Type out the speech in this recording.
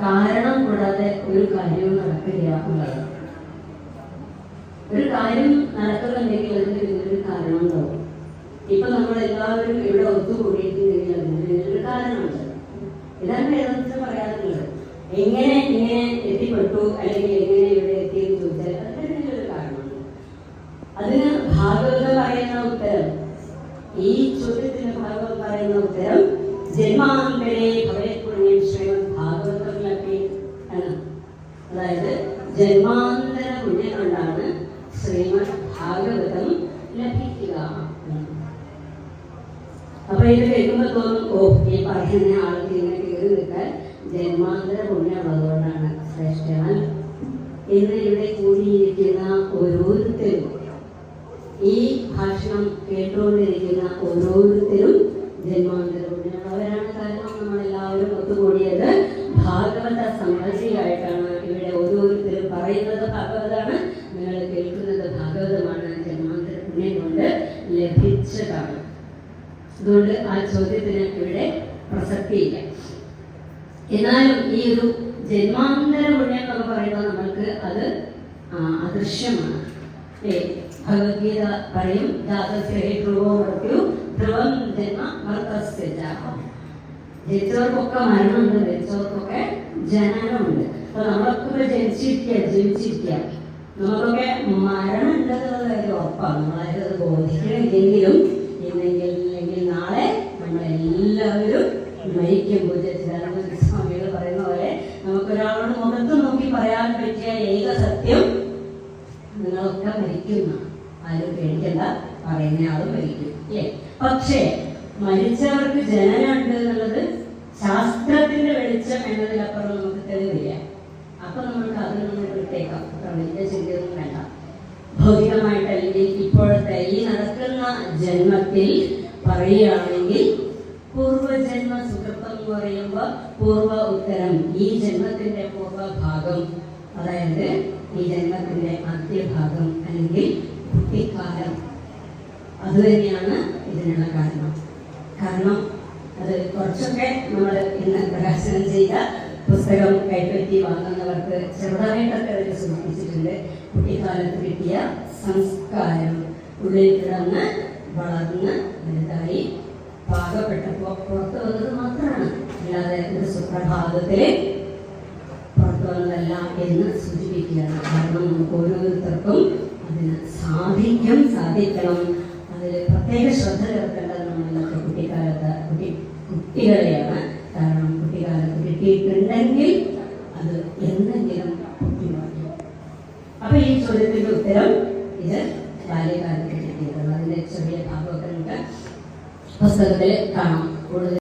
കാരണം കൂടാതെ ഒരു കാര്യവും നടക്കില്ല ഒരു കാര്യം നടക്കുന്നുണ്ടെങ്കിൽ അതിന് പിന്നിലൊരു കാരണം ഉണ്ടാവും. ഇപ്പൊ നമ്മൾ എല്ലാവരും ഇവിടെ ഒത്തുകൂടിയിട്ടുണ്ടെങ്കിൽ അതിന് പിന്നിലൊരു കാരണമുണ്ട്. ഇതാണ് വേദത്തിൽ പറയാറുള്ളത് എങ്ങനെ ഇങ്ങനെ എത്തിപ്പെട്ടു അല്ലെങ്കിൽ എങ്ങനെ ഇവിടെ എത്തിയെന്ന് ചോദിച്ചാൽ അതിന് പിന്നിലൊരു കാരണമുണ്ട്. അതിന് ഭാഗവത പറയുന്ന ഉത്തരം ഈ ചോദ്യത്തിന് ഭാഗവതം പറയുന്ന ഉത്തരം ജന്മാന്തരെ ഭവനെ പുണ്യം ഭാഗവതം ജന്മാന്തര പുണ്യം കൊണ്ടാണ് ശ്രീമദ് ഭാഗവതം ലഭിക്കുക. അപ്പൊ ഇത് കേൾക്കുമ്പോൾ തോന്നും ഓ ഈ പറയുന്ന ആൾക്ക് ഇങ്ങനെ കയറി നിൽക്കാൻ ജന്മാന്തര പുണ്യം ഉള്ളതുകൊണ്ടാണ് ഇന്ന് ഇവിടെ കൂടിയിരിക്കുന്ന ഓരോരുത്തരും ഈ ഭാഷണം കേട്ടുകൊണ്ടിരിക്കുന്ന ഓരോരുത്തരും ജന്മാന്തര പുണ്യമുള്ളവരാണ് കാരണം നമ്മളെല്ലാവരും ഒത്തുകൂടിയത് ഭാഗവത സമൃദ്ധിയായിട്ടാണ് ഇവിടെ ഓരോരുത്തരും ഭാഗവതാണ്. നിങ്ങൾ കേൾക്കുന്നത് ഭാഗവതമാണ് ജന്മാന്തര പുണ്യം കൊണ്ട് ലഭിച്ചതാണ്. അതുകൊണ്ട് ആ ചോദ്യത്തിന് ഇവിടെ പ്രസക്തിയില്ല. എന്നാലും ഈ ഒരു ജന്മാന്തര പുണ്യം എന്നൊക്കെ പറയുമ്പോൾ നമ്മൾക്ക് അത് അദൃശ്യമാണ്. ഭഗവത്ഗീത പറയും ജാതസ്യ ഹി ധ്രുവോ ജന്മ ജനിച്ചവർക്കൊക്കെ മരണമുണ്ട് മരിച്ചവർക്കൊക്കെ ജനനമുണ്ട്. അപ്പൊ നമ്മളൊക്കെ ഇപ്പൊ ജനിച്ചിരിക്കുക ജീവിച്ചിരിക്കുക നമുക്കൊക്കെ മരണം ഉണ്ടെന്നുള്ള കാര്യം ഉറപ്പാണ്. നമ്മളത് ബോധിക്കണമെങ്കിലും ഇന്നെങ്കിൽ ഇല്ലെങ്കിൽ നാളെ നമ്മളെല്ലാവരും മരിക്കും. പൂജ സ്വാമികൾ പറയുന്ന പോലെ നമുക്കൊരാളോട് മുഖത്ത് നോക്കി പറയാൻ പറ്റിയ ഏക സത്യം നിങ്ങളൊക്കെ മരിക്കുന്ന ആരും പേടിക്കണ്ട. പറയുന്ന ആളും മരിക്കും. അല്ലേ? പക്ഷേ മരിച്ചവർക്ക് ജനനുണ്ട് എന്നുള്ളത് ശാസ്ത്രത്തിന്റെ വെളിച്ചം എന്നതിലപ്പുറം നമുക്ക് തെളിവില്ല. അപ്പൊ നമ്മൾക്ക് അതിൽ നിന്ന് വിട്ടേക്കാം വലിയ ചിന്തയൊന്നും വേണ്ട. ഭൗതികമായിട്ട് അല്ലെങ്കിൽ ഇപ്പോഴത്തെ ഈ നടക്കുന്ന ജന്മത്തിൽ പറയുകയാണെങ്കിൽ പൂർവജന്മ സുഹൃത്തം എന്ന് പറയുമ്പോൾ പൂർവ ഉത്തരം ഈ ജന്മത്തിന്റെ പൂർവഭാഗം അതായത് ഈ ജന്മത്തിന്റെ മധ്യഭാഗം അല്ലെങ്കിൽ കുട്ടിക്കാലം. അത് തന്നെയാണ് ഇതിനുള്ള കാരണം. കാരണം അത് കുറച്ചൊക്കെ നമ്മൾ ഇന്ന് പ്രകാശനം ചെയ്ത പുസ്തകം കൈപ്പറ്റി വാങ്ങുന്നവർക്ക് ചെറുതായിട്ടൊക്കെ അതിൽ സൂചിപ്പിച്ചിട്ടുണ്ട്. കുട്ടിക്കാലത്ത് കിട്ടിയ സംസ്കാരം ഉള്ളിൽ കിടന്ന് വളർന്ന് വലുതായി പാകപ്പെട്ടപ്പോൾ പുറത്തു വന്നത് മാത്രമാണ്. അല്ലാതെ ഒരു സുപ്രഭാതത്തിൽ പുറത്തു വന്നതല്ല എന്ന് സൂചിപ്പിക്കുകയാണ്. കാരണം നമുക്ക് ഓരോരുത്തർക്കും അതിന് സാധിക്കും സാധിക്കണം. അതിൽ പ്രത്യേക ശ്രദ്ധ ചേർക്കേണ്ടത് നമ്മളൊക്കെ കുട്ടിക്കാലത്ത് കുട്ടി കുട്ടികളെയാണ് കാരണം കുട്ടിക്കാലത്ത് കിട്ടിയിട്ടുണ്ടെങ്കിൽ അത് എന്തെങ്കിലും കുട്ടിമാറ്റും അപ്പൊ ഈ ചോദ്യത്തിന്റെ ഉത്തരം ഇത് ബാല്യകാലത്ത് കിട്ടിയിട്ടുള്ളൂ അതിന്റെ ചെറിയ ഭാഗമൊക്കെ നമുക്ക് പുസ്തകത്തിൽ കാണാം. കൂടുതൽ